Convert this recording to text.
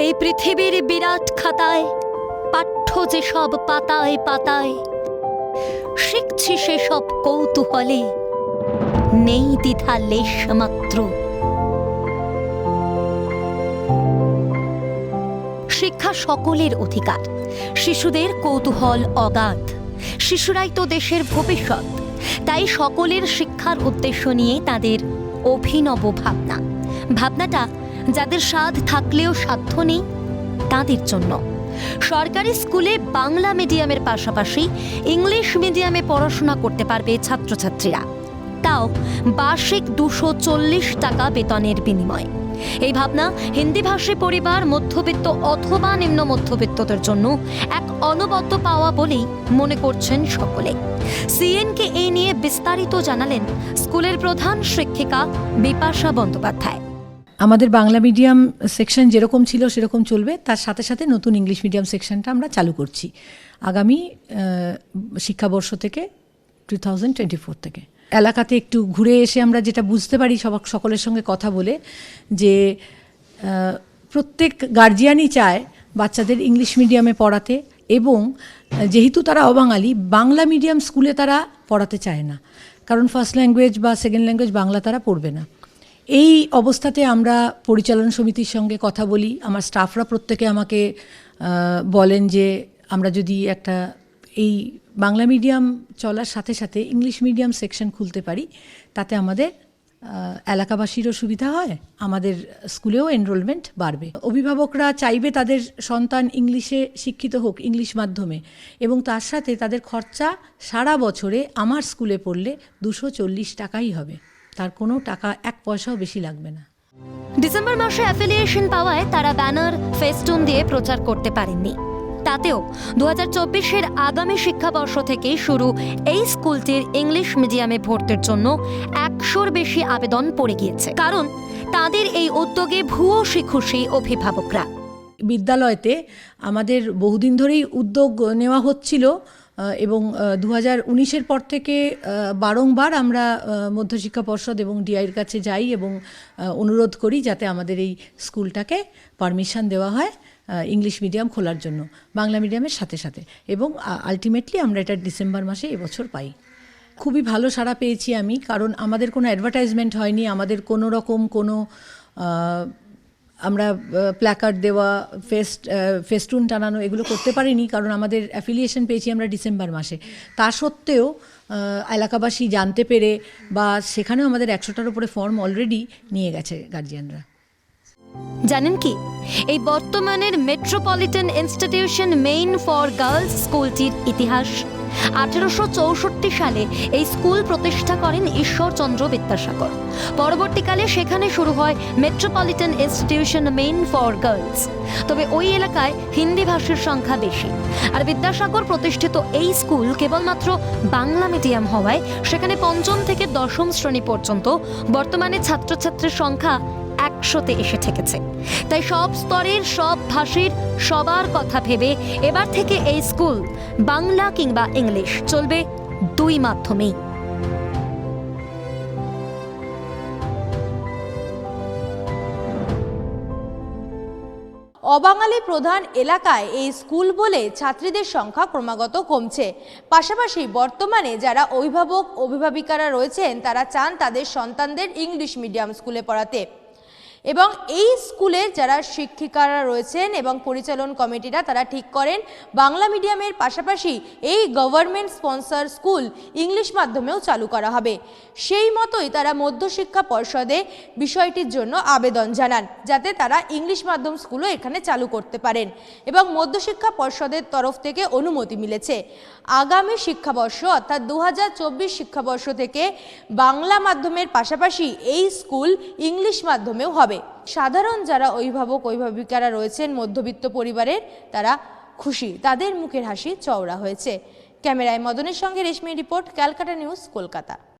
এই পৃথিবীর বিরাট খাতায়, পাঠ্য যেসব পাতায় পাতায়, শিখছি সেসব কৌতূহলে। নেই দ্বিধা লেশ মাত্র। শিক্ষা সকলের অধিকার। শিশুদের কৌতূহল অগাধ। শিশুরাই তো দেশের ভবিষ্যৎ। তাই সকলের শিক্ষার উদ্দেশ্য নিয়ে তাদের অভিনব ভাবনা। ভাবনাটা যাদের স্বাদ থাকলেও সাধ্য নেই, তাদের জন্য। সরকারি স্কুলে বাংলা মিডিয়ামের পাশাপাশি ইংলিশ মিডিয়ামে পড়াশোনা করতে পারবে ছাত্রছাত্রীরা। তাও বার্ষিক দুশো চল্লিশ টাকা বেতনের বিনিময়ে। এই ভাবনা হিন্দিভাষী পরিবার, মধ্যবিত্ত অথবা নিম্ন মধ্যবিত্তদের জন্য এক অনবদ্য পাওয়া বলেই মনে করছেন সকলে। সিএনকে এই নিয়ে বিস্তারিত জানালেন স্কুলের প্রধান শিক্ষিকা বিপাশা বন্দ্যোপাধ্যায়। আমাদের বাংলা মিডিয়াম সেকশন যেরকম ছিল, সেরকম চলবে। তার সাথে সাথে নতুন ইংলিশ মিডিয়াম সেকশনটা আমরা চালু করছি আগামী শিক্ষাবর্ষ থেকে টু থাউজেন্ড টোয়েন্টি ফোর থেকে। এলাকাতে একটু ঘুরে এসে আমরা যেটা বুঝতে পারি সব, সকলের সঙ্গে কথা বলে যে প্রত্যেক গার্জিয়ানই চায় বাচ্চাদের ইংলিশ মিডিয়ামে পড়াতে এবং যেহেতু তারা অবাঙালি, বাংলা মিডিয়াম স্কুলে তারা পড়াতে চায় না। কারণ ফার্স্ট ল্যাঙ্গুয়েজ বা সেকেন্ড ল্যাঙ্গুয়েজ বাংলা তারা পড়বে না। এই অবস্থাতে আমরা পরিচালন সমিতির সঙ্গে কথা বলি। আমার স্টাফরা প্রত্যেকে আমাকে বলেন যে আমরা যদি একটা এই বাংলা মিডিয়াম চলার সাথে সাথে ইংলিশ মিডিয়াম সেকশন খুলতে পারি, তাতে আমাদের এলাকাবাসীরও সুবিধা হয়, আমাদের স্কুলেও এনরোলমেন্ট বাড়বে। অভিভাবকরা চাইবে তাদের সন্তান ইংলিশে শিক্ষিত হোক ইংলিশ মাধ্যমে, এবং তার সাথে তাদের খরচা সারা বছরে আমার স্কুলে পড়লে দুশো চল্লিশ টাকাই হবে। তার কোনো টাকা এক পয়সাও বেশি লাগবে না। ডিসেম্বর মাসে অ্যাফিলিয়েশন পাওয়ায় তারা ব্যানার ফেস্টুন দিয়ে প্রচার করতে পারেননি। তাতেও দু হাজার চব্বিশের আগামী শিক্ষাবর্ষ থেকেই শুরু এই স্কুলটির ইংলিশ মিডিয়ামে ভর্তির জন্য একশোর বেশি আবেদন পড়ে গিয়েছে। কারণ তাদের এই উদ্যোগে ভুয়ো খুশি অভিভাবকরা। বিদ্যালয়তে আমাদের বহুদিন ধরেই উদ্যোগ নেওয়া হচ্ছিল এবং দু হাজার উনিশের পর থেকে বারংবার আমরা মধ্যশিক্ষা পর্ষদ এবং ডিআইয়ের কাছে যাই এবং অনুরোধ করি যাতে আমাদের এই স্কুলটাকে পারমিশন দেওয়া হয় ইংলিশ মিডিয়াম খোলার জন্য, বাংলা মিডিয়ামের সাথে সাথে। এবং আলটিমেটলি আমরা এটা ডিসেম্বর মাসে এবছর পাই। খুবই ভালো সাড়া পেয়েছি আমি, কারণ আমাদের কোনো অ্যাডভার্টাইজমেন্ট হয়নি, আমাদের কোনো রকম কোনো আমরা প্ল্যাকার্ড দেওয়া ফেস্ট ফেস্টুন টানানো এগুলো করতে পারিনি কারণ আমাদের অ্যাফিলিয়েশন পেয়েছি আমরা ডিসেম্বর মাসে। তা সত্ত্বেও এলাকাবাসী জানতে পেরে বা সেখানেও আমাদের একশোটার উপরে ফর্ম অলরেডি নিয়ে গেছে গার্জিয়ানরা জানেন কি? এই বর্তমানের metropolitan institution main for girls স্কুলটির ইতিহাস আঠেরোশো চৌষট্টি সালে এই স্কুল প্রতিষ্ঠা করেন ঈশ্বরচন্দ্র বিদ্যাসাগর। পরবর্তীকালে সেখানে শুরু হয় metropolitan institution main for girls তবে ওই এলাকায় হিন্দি ভাষীর সংখ্যা বেশি। আর বিদ্যাসাগর প্রতিষ্ঠিত এই স্কুল কেবলমাত্র বাংলা মিডিয়াম হওয়ায় সেখানে পঞ্চম থেকে দশম শ্রেণি পর্যন্ত বর্তমানে ছাত্রছাত্রীর সংখ্যা একশোতে এসে ঠেকেছে। তাই সব স্তরের, সব ভাষীর সবার কথা ভেবে এবার থেকে এই স্কুল বাংলা কিংবা ইংলিশ চলবে দুই মাধ্যমেই। অবাঙালি প্রধান এলাকায় এই স্কুল বলে ছাত্রীদের সংখ্যা ক্রমাগত কমছে। পাশাপাশি বর্তমানে যারা অভিভাবক, অভিভাবিকারা রয়েছেন, তারা চান তাদের সন্তানদের ইংলিশ মিডিয়াম স্কুলে পড়াতে। এবং এই স্কুলের যারা শিক্ষিকারা রয়েছেন এবং পরিচালন কমিটিরা, তারা ঠিক করেন, বাংলা মিডিয়ামের পাশাপাশি এই গভর্নমেন্ট স্পন্সর স্কুল ইংলিশ মাধ্যমেও চালু করা হবে। সেই মতোই তারা মধ্যশিক্ষা পর্ষদে বিষয়টির জন্য আবেদন জানান, যাতে তারা ইংলিশ মাধ্যম স্কুলও এখানে চালু করতে পারেন এবং মধ্যশিক্ষা পর্ষদের তরফ থেকে অনুমতি মিলেছে। আগামী শিক্ষাবর্ষ অর্থাৎ দু হাজার চব্বিশ শিক্ষাবর্ষ থেকে বাংলা মাধ্যমের পাশাপাশি এই স্কুল ইংলিশ মাধ্যমেও হবে। সাধারণ যারা অভিভাবক, অভিভাবিকারা রয়েছেন, মধ্যবিত্ত পরিবারের তারা খুশি। তাদের মুখের হাসি চওড়া হয়েছে। ক্যামেরায় মদনের সঙ্গে Reshmi report, Calcutta news, Kolkata.